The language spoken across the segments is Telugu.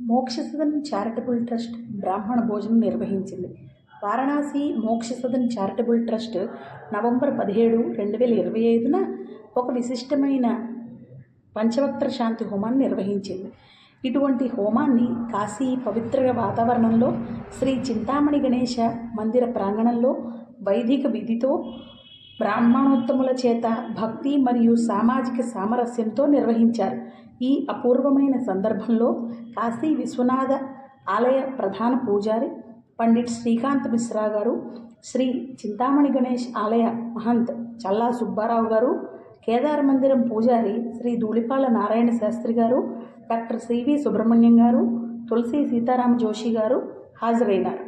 మోక్షసదన్ చారిటబుల్ ట్రస్ట్ బ్రాహ్మణ భోజనం నిర్వహించింది. Varanasi Mokshasadan charitable trust November పదిహేడు రెండు వేల ఇరవై ఐదున ఒక విశిష్టమైన పంచవక్త్ర శాంతి హోమాన్ని నిర్వహించింది. ఇటువంటి హోమాన్ని కాశీ పవిత్ర వాతావరణంలో శ్రీ చింతామణి గణేశ మందిర ప్రాంగణంలో వైదిక విధితో బ్రాహ్మణోత్తముల చేత భక్తి మరియు సామాజిక సామరస్యంతో నిర్వహించారు. ఈ అపూర్వమైన సందర్భంలో కాశీ విశ్వనాథ ఆలయ ప్రధాన పూజారి పండిట్ శ్రీకాంత్ మిశ్రా గారు శ్రీ చింతామణి గణేష్ ఆలయ మహంత్ చల్లా సుబ్బారావు గారు కేదార మందిరం పూజారి శ్రీ ధూళిపాల నారాయణ శాస్త్రి గారు డాక్టర్ సివి సుబ్రహ్మణ్యం గారు తులసి సీతారామ జోషి గారు హాజరైనారు.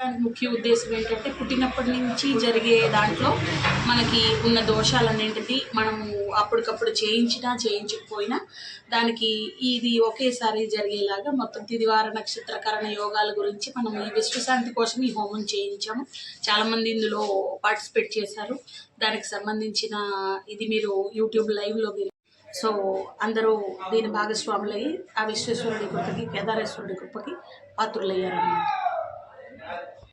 దానికి ముఖ్య ఉద్దేశం ఏంటంటే పుట్టినప్పటి నుంచి జరిగే దాంట్లో మనకి ఉన్న దోషాలన్నింటిది మనము అప్పటికప్పుడు చేయించినా చేయించకపోయినా దానికి ఇది ఒకేసారి జరిగేలాగా మొత్తం తిదివార నక్షత్రకరణ యోగాల గురించి మనం ఈ విశ్వశాంతి కోసం ఈ హోమం చేయించాము. చాలామంది ఇందులో పార్టిసిపేట్ చేశారు. దానికి సంబంధించిన ఇది మీరు యూట్యూబ్ లైవ్లో మీరు సో అందరూ దీని భాగస్వాములయ్యి ఆ విశ్వేశ్వరుడి కృపకి కేదారేశ్వరుడి కృపకి పాత్రులయ్యారన్నమాట.